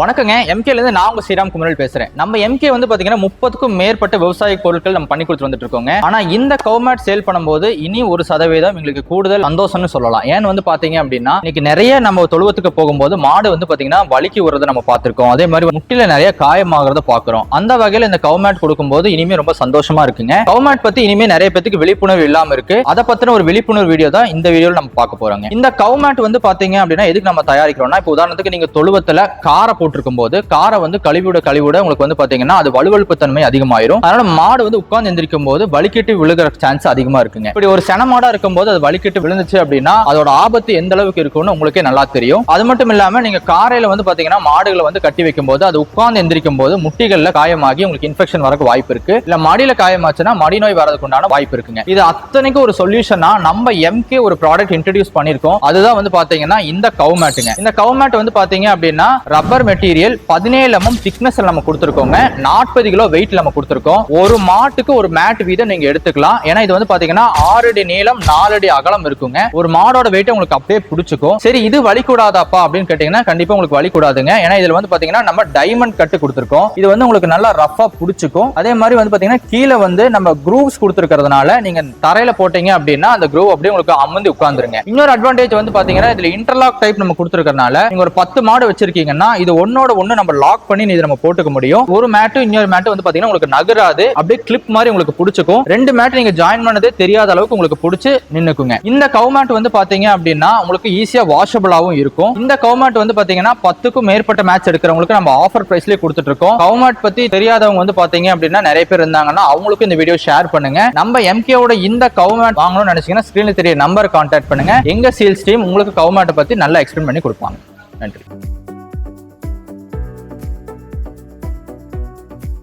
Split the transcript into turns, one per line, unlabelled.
வணக்கங்க. எம்கேல இருந்து நான் உங்க ஸ்ரீராம் குமரல் பேசுறேன். நம்ம எம்கே வந்து பாத்தீங்கன்னா முப்பதுக்கும் மேற்பட்ட விவசாய பொருட்கள் நம்ம பண்ணி கொடுத்து வந்துட்டு இருக்கோங்க ஆனா இந்த கவுமேட் சேல் பண்ணும்போது இனி ஒரு சதவீதம் எங்களுக்கு கூடுதல் சந்தோஷம்னு சொல்லலாம். ஏன்னு வந்து பாத்தீங்க அப்படின்னா இன்னைக்கு நிறைய நம்ம தொழுவத்துக்கு போகும்போது மாடு வந்து பாத்தீங்கன்னா வலிக்கு உறதை நம்ம பார்த்திருக்கோம். அதே மாதிரி முட்டில நிறைய காயமாகறத பாக்குறோம் அந்த வகையில இந்த கவுமேட் கொடுக்கும்போது இனிமே ரொம்ப சந்தோஷமா இருக்குங்க. கவுமேட் பத்தி இனிமே நிறைய பேத்துக்கு விழிப்புணர்வு இல்லாம இருக்கு. அதை பத்தின ஒரு விழிப்புணர்வு வீடியோ தான் இந்த வீடியோல நம்ம பார்க்க போறோங்க. இந்த கவுமேட் வந்து பாத்தீங்க அப்படின்னா எதுக்கு நம்ம தயாரிக்கிறோம்னா இப்போ உதாரணத்துக்கு நீங்க தொழுவத்துல கார போட்டிருக்கும் போது காரை வந்து கழிவுட கழிவுட உங்களுக்கு வந்து பாத்தீங்கன்னா அது வலுவழுப்பு தன்மை அதிகமாயிரும். அதனால மாடு வந்து உட்கார்ந்து எந்திரிக்கும் போது வலிக்கிட்டு விழுகிற சான்ஸ் அதிகமா இருக்குங்க. இப்படி ஒரு சென மாடா இருக்கும் போது அது வலிக்கிட்டு விழுந்துச்சு அப்படின்னா அதோட ஆபத்து எந்த அளவுக்கு இருக்கும்னு உங்களுக்கே நல்லா தெரியும். அது மட்டும் இல்லாம நீங்க காரையில வந்து பாத்தீங்கன்னா மாடுகளை வந்து கட்டி வைக்கும் போது அது உட்கார்ந்து எந்திரிக்கும் போது முட்டிகள்ல காயமாகி உங்களுக்கு இன்ஃபெக்ஷன் வரக்கு வாய்ப்பு இருக்கு. இல்ல மடியில காயமாச்சுன்னா மடி நோய் வரதுக்கு உண்டான வாய்ப்பு இருக்குங்க. இது அத்தனைக்கு ஒரு சொல்யூஷனா நம்ம எம்கே ஒரு ப்ராடக்ட் இன்ட்ரடியூஸ் பண்ணிருக்கோம் அதுதான் வந்து பாத்தீங்கன்னா இந்த கவுமேட்டுங்க இந்த கவுமேட் வந்து பாத்தீங்க அப்படின்னா ரப்பர் மெட்டீரியல் பதினேழு எம்எம் திக்னஸ்ல நம்ம கொடுத்துருக்கோங்க. நாற்பது கிலோ வெயிட் நம்ம கொடுத்துருக்கோம். ஒரு மாட்டுக்கு ஒரு மேட் வீதம் நீங்க எடுத்துக்கலாம். ஏன்னா இது வந்து பாத்தீங்கன்னா ஆறு அடி நீளம் நாலு அடி அகலம் இருக்குங்க. ஒரு மாடோட வெயிட் உங்களுக்கு அப்படியே பிடிச்சிக்கும். சரி இது வலி கூடாதாப்பா அப்படின்னு கேட்டீங்கன்னா கண்டிப்பா உங்களுக்கு வலி கூடாதுங்க. ஏன்னா இதுல வந்து பாத்தீங்கன்னா நம்ம டைமண்ட் கட்டு கொடுத்துருக்கோம். இது வந்து உங்களுக்கு நல்லா ரஃபா பிடிச்சிக்கும். அதே மாதிரி வந்து பாத்தீங்கன்னா கீழே வந்து நம்ம குரூவ்ஸ் கொடுத்துருக்கிறதுனால நீங்க தரையில போட்டீங்க அப்படின்னா அந்த குரூவ் அப்படியே உங்களுக்கு அமர்ந்து உட்காந்துருங்க இன்னொரு அட்வான்டேஜ் வந்து பாத்தீங்கன்னா இதுல இன்டர்லாக் டைப் நம்ம கொடுத்துருக்கறனால நீங்க ஒரு பத்து மாடு வச்சிருக்கீங்கன்னா இது ஒன்னோட ஒண்ணு நம்ம லாக் பண்ணி இதை நம்ம போட்டுக்க முடியும். ஒரு மேட்டும் இன்னொரு மேட்டும் வந்து பாத்தீங்கன்னா உங்களுக்கு நகராது. அப்படியே கிளிப் மாதிரி உங்களுக்கு பிடிச்சிக்கும். ரெண்டு மேட் நீங்க ஜாயின் பண்ணதே தெரியாத அளவுக்கு உங்களுக்கு பிடிச்சி நின்னுக்குங்க. இந்த கவு மேட் வந்து பாத்தீங்க அப்படின்னா உங்களுக்கு ஈஸியா வாஷபிளாவும் இருக்கும். இந்த கவு மேட் வந்து பாத்தீங்கன்னா பத்துக்கும் மேற்பட்ட மேட்ச் எடுக்கிறவங்களுக்கு நம்ம ஆஃபர் ப்ரைஸ்லேயே கொடுத்துட்டு இருக்கோம். கவு மேட் பத்தி தெரியாதவங்க வந்து பாத்தீங்க அப்படின்னா நிறைய பேர் இருந்தாங்கன்னா அவங்களுக்கும் இந்த வீடியோ ஷேர் பண்ணுங்க. நம்ம எம்கேவோட இந்த கவு மேட் வாங்கணும்னு நினைச்சீங்கன்னா ஸ்கிரீன்ல தெரிய நம்பர் கான்டாக்ட் பண்ணுங்க. எங்க சேல்ஸ் டீம் உங்களுக்கு கவு மேட்டை பத்தி நல்லா எக்ஸ்பிளைன் பண்ணி கொடுப்பாங்க. நன்றி.